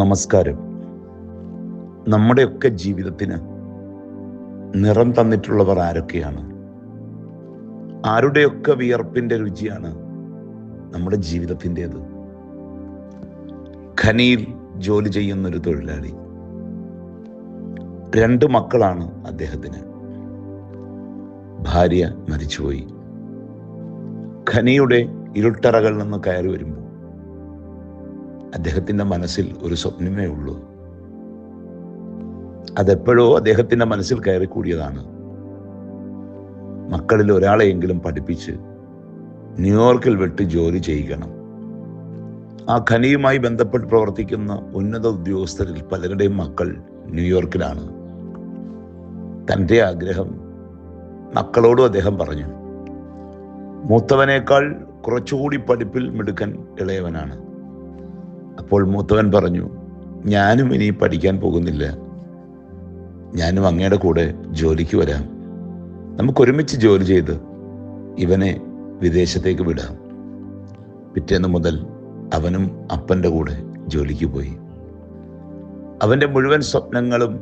നമസ്കാരം. നമ്മുടെയൊക്കെ ജീവിതത്തിന് നിറം തന്നിട്ടുള്ളവർ ആരൊക്കെയാണ്? ആരുടെയൊക്കെ വിയർപ്പിന്റെ രുചിയാണ് നമ്മുടെ ജീവിതത്തിന്റെത്? ഖനിയിൽ ജോലി ചെയ്യുന്നൊരു തൊഴിലാളി. രണ്ട് മക്കളാണ് അദ്ദേഹത്തിന്. ഭാര്യ മരിച്ചുപോയി. ഖനിയുടെ ഇരുട്ടറകളിൽ നിന്ന് കയറി വരുമ്പോൾ അദ്ദേഹത്തിന്റെ മനസ്സിൽ ഒരു സ്വപ്നമേ ഉള്ളൂ. അതെപ്പോഴോ അദ്ദേഹത്തിന്റെ മനസ്സിൽ കയറിക്കൂടിയതാണ്. മക്കളിൽ ഒരാളെയെങ്കിലും പഠിപ്പിച്ച് ന്യൂയോർക്കിൽ വിട്ട് ജോലി ചെയ്യിക്കണം. ആ ഖനിയുമായി ബന്ധപ്പെട്ട് പ്രവർത്തിക്കുന്ന ഉന്നത ഉദ്യോഗസ്ഥരിൽ പലരുടെയും മക്കൾ ന്യൂയോർക്കിലാണ്. തന്റെ ആഗ്രഹം മക്കളോടും അദ്ദേഹം പറഞ്ഞു. മൂത്തവനേക്കാൾ കുറച്ചുകൂടി പഠിപ്പിൽ മിടുക്കൻ ഇളയവനാണ്. അപ്പോൾ മൂത്തവൻ പറഞ്ഞു ഞാനും ഇനി പഠിക്കാൻ പോകുന്നില്ല. ഞാനും അങ്ങയുടെ കൂടെ ജോലിക്ക് വരാം. നമുക്കൊരുമിച്ച് ജോലി ചെയ്ത് ഇവനെ വിദേശത്തേക്ക് വിടാം. പിറ്റേന്ന് മുതൽ അവനും അപ്പന്റെ കൂടെ ജോലിക്ക് പോയി. അവന്റെ മുഴുവൻ സ്വപ്നങ്ങളും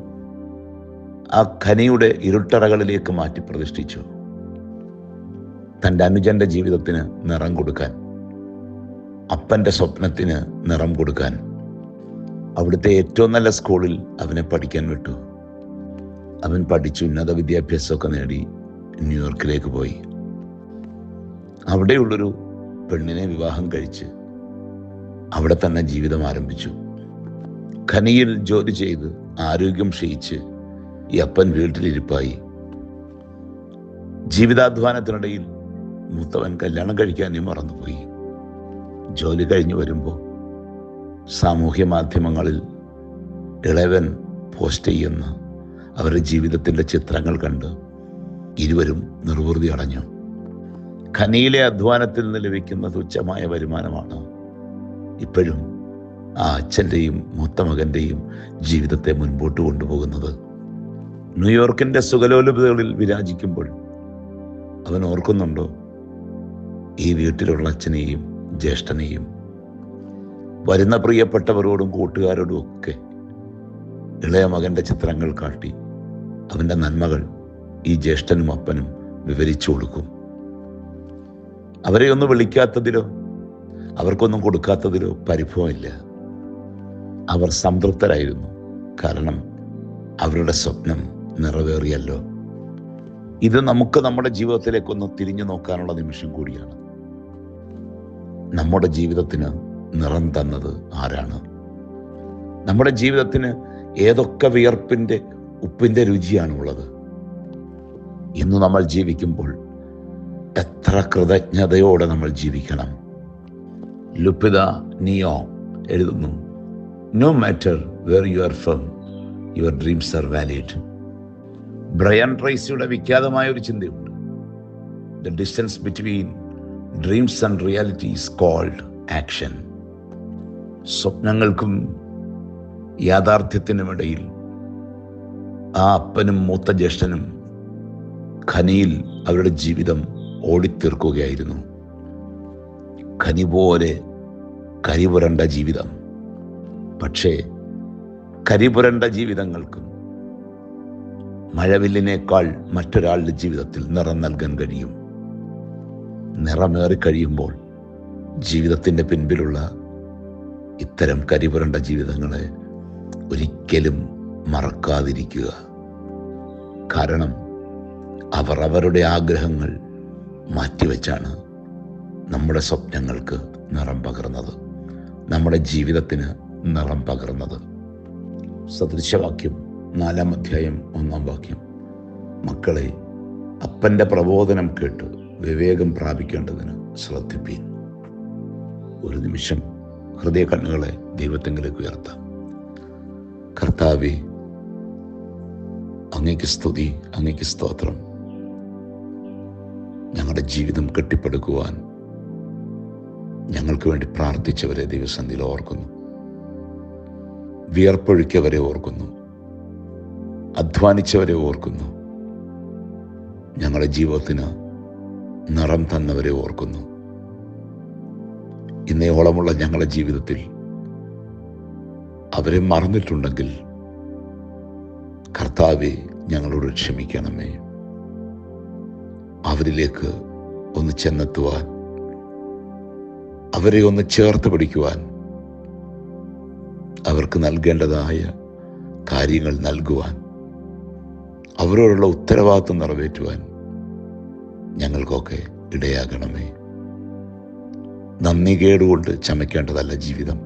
ആ ഖനിയുടെ ഇരുട്ടറകളിലേക്ക് മാറ്റി പ്രതിഷ്ഠിച്ചു. തന്റെ അനുജന്റെ ജീവിതത്തിന് നിറം കൊടുക്കാൻ അപ്പന്റെ സ്വപ്നത്തിന് നിറം കൊടുക്കാൻ അവിടുത്തെ ഏറ്റവും നല്ല സ്കൂളിൽ അവനെ പഠിക്കാൻ വിട്ടു. അവൻ പഠിച്ചു ഉന്നത വിദ്യാഭ്യാസമൊക്കെ നേടി ന്യൂയോർക്കിലേക്ക് പോയി. അവിടെയുള്ളൊരു പെണ്ണിനെ വിവാഹം കഴിച്ച് അവിടെ തന്നെ ജീവിതം ആരംഭിച്ചു. ഖനിയിൽ ജോലി ചെയ്ത് ആരോഗ്യം ക്ഷയിച്ച് ഈ അപ്പൻ വീട്ടിലിരിപ്പായി. ജീവിതാധ്വാനത്തിനിടയിൽ മൂത്തവൻ കല്യാണം കഴിക്കാനും മറന്നുപോയി. ജോലി കഴിഞ്ഞ് വരുമ്പോൾ സാമൂഹ്യ മാധ്യമങ്ങളിൽ ഇളവൻ പോസ്റ്റ് ചെയ്യുന്ന അവരുടെ ജീവിതത്തിന്റെ ചിത്രങ്ങൾ കണ്ട് ഇരുവരും നിർവൃതി അടഞ്ഞു. ഖനിയിലെ അധ്വാനത്തിൽ നിന്ന് ലഭിക്കുന്ന തുച്ഛമായ വരുമാനമാണ് ഇപ്പോഴും ആ അച്ഛന്റെയും മൂത്ത മകന്റെയും ജീവിതത്തെ മുൻപോട്ട് കൊണ്ടുപോകുന്നത്. ന്യൂയോർക്കിന്റെ സുഖലോലഭതകളിൽ വിരാജിക്കുമ്പോൾ അവൻ ഓർക്കുന്നുണ്ടോ? ഈ വീട്ടിലുള്ള അച്ഛനെയും ജ്യേഷ്ഠനെയും വരുന്ന പ്രിയപ്പെട്ടവരോടും കൂട്ടുകാരോടും ഒക്കെ ഇളയ മകന്റെ ചിത്രങ്ങൾ കാട്ടി അവന്റെ നന്മകൾ ഈ ജ്യേഷ്ഠനും അപ്പനും വിവരിച്ചു കൊടുക്കും. അവരെ ഒന്നും വിളിക്കാത്തതിലോ അവർക്കൊന്നും കൊടുക്കാത്തതിലോ പരിഭവമില്ല. അവർ സംതൃപ്തരായിരുന്നു. കാരണം അവരുടെ സ്വപ്നം നിറവേറിയല്ലോ. ഇത് നമുക്ക് നമ്മുടെ ജീവിതത്തിലേക്കൊന്ന് തിരിഞ്ഞു നോക്കാനുള്ള നിമിഷം കൂടിയാണ്. നമ്മുടെ ജീവിതത്തിന് നിറം തന്നത് ആരാണ്? നമ്മുടെ ജീവിതത്തിന് ഏതൊക്കെ വിയർപ്പിന്റെ ഉപ്പിന്റെ രുചിയാണുള്ളത്? ഇന്ന് നമ്മൾ ജീവിക്കുമ്പോൾ എത്ര കൃതജ്ഞതയോടെ നമ്മൾ ജീവിക്കണം. ലുപിത നിയോ എഴുതുന്നു no matter where you are from your dreams are valid Brian ട്രൈസിയുടെ വിഖ്യാതമായ ഒരു ചിന്തയുണ്ട്. The distance between dreams and realities called action സ്വപ്നങ്ങൾക്കും യാഥാർത്ഥ്യത്തിനുമിടയിൽ ആ അപ്പനും മൂത്ത ജ്യേഷ്ഠനും ഖനിയിൽ അവരുടെ ജീവിതം ഓടിത്തീർക്കുകയായിരുന്നു. ഖനി പോലെ കരിപുരണ്ട ജീവിതം. പക്ഷേ കരിപുരണ്ട ജീവിതങ്ങൾക്കും മഴവില്ലിനേക്കാൾ മറ്റൊരാളുടെ ജീവിതത്തിൽ നിറം നൽകാൻ കഴിയും. നിറമേറി കഴിയുമ്പോൾ ജീവിതത്തിന്റെ പിൻപിലുള്ള ഇത്തരം കരിപുരണ്ട ജീവിതങ്ങളെ ഒരിക്കലും മറക്കാതിരിക്കുക. കാരണം അവർ അവരുടെ ആഗ്രഹങ്ങൾ മാറ്റിവെച്ചാണ് നമ്മുടെ സ്വപ്നങ്ങൾക്ക് നിറം പകർന്നത്. നമ്മുടെ ജീവിതത്തിന് നിറം പകർന്നത്. സദൃശവാക്യം നാലാം അധ്യായം ഒന്നാം വാക്യം. മക്കളെ അപ്പന്റെ പ്രബോധനം കേട്ട് വിവേകം പ്രാപിക്കേണ്ടതിന് ശ്രദ്ധിപ്പീൻ. ഒരു നിമിഷം ഹൃദയ കണ്ണുകളെ ദൈവത്തെങ്കിലേക്ക് ഉയർത്താം. കർത്താവെ അങ്ങയ്ക്ക് സ്തുതി അങ്ങയ്ക്ക് സ്തോത്രം. ഞങ്ങളുടെ ജീവിതം കെട്ടിപ്പടുക്കുവാൻ ഞങ്ങൾക്ക് വേണ്ടി പ്രാർത്ഥിച്ചവരെ ദൈവസന്ധിയിൽ ഓർക്കുന്നു. വിയർപ്പൊഴുക്കിയവരെ ഓർക്കുന്നു. അധ്വാനിച്ചവരെ ഓർക്കുന്നു. ഞങ്ങളുടെ ജീവിതത്തിന് നിറം തന്നവരെ ഓർക്കുന്നു. ഇന്നയോളമുള്ള ഞങ്ങളുടെ ജീവിതത്തിൽ അവരെ മറന്നിട്ടുണ്ടെങ്കിൽ കർത്താവെ ഞങ്ങളോട് ക്ഷമിക്കണമേ. അവരിലേക്ക് ഒന്ന് ചെന്നെത്തുവാൻ അവരെ ഒന്ന് ചേർത്ത് പിടിക്കുവാൻ അവർക്ക് നൽകേണ്ടതായ കാര്യങ്ങൾ നൽകുവാൻ അവരോടുള്ള ഉത്തരവാദിത്വം നിറവേറ്റുവാൻ ഞങ്ങൾക്കൊക്കെ ഇടയാകണമേ. നന്ദി കേടുകൊണ്ട് ചമയ്ക്കേണ്ടതല്ല ജീവിതം.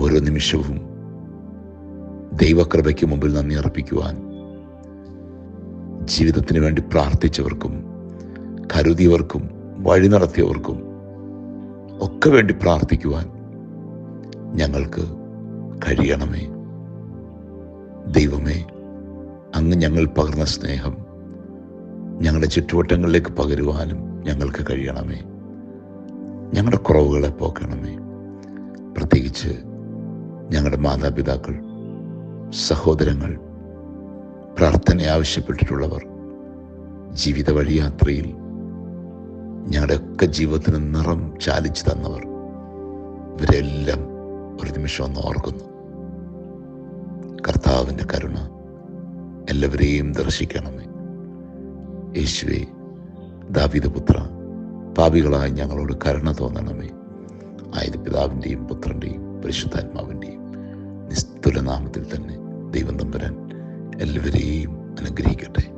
ഓരോ നിമിഷവും ദൈവകൃപയ്ക്ക് മുമ്പിൽ നന്ദി അർപ്പിക്കുവാൻ ജീവിതത്തിന് വേണ്ടി പ്രാർത്ഥിച്ചവർക്കും കരുതിയവർക്കും വഴി നടത്തിയവർക്കും ഒക്കെ വേണ്ടി പ്രാർത്ഥിക്കുവാൻ ഞങ്ങൾക്ക് കഴിയണമേ. ദൈവമേ അങ്ങ് ഞങ്ങൾ പകർന്ന സ്നേഹം ഞങ്ങളുടെ ചുറ്റുവട്ടങ്ങളിലേക്ക് പകരുവാനും ഞങ്ങൾക്ക് കഴിയണമേ. ഞങ്ങളുടെ കുറവുകളെ പോക്കണമേ. പ്രത്യേകിച്ച് ഞങ്ങളുടെ മാതാപിതാക്കൾ സഹോദരങ്ങൾ പ്രാർത്ഥന ആവശ്യപ്പെട്ടിട്ടുള്ളവർ ജീവിത വഴിയാത്രയിൽ ഞങ്ങളുടെയൊക്കെ ജീവിതത്തിന് നിറം ചാലിച്ചു തന്നവർ ഇവരെല്ലാം ഒരു നിമിഷം ഒന്ന് ഓർക്കുന്നു. കർത്താവിന്റെ കരുണ എല്ലാവരെയും ദർശിക്കണമേ. യേശുവെ ദാവിദപുത്ര പാപികളായി ഞങ്ങളോട് കരുണ തോന്നണമേ. ആയത് പിതാവിന്റെയും പുത്രന്റെയും പരിശുദ്ധാത്മാവിന്റെയും നിസ്തുലനാമത്തിൽ തന്നെ ദൈവം തമ്പുരാൻ എല്ലാവരെയും അനുഗ്രഹിക്കട്ടെ.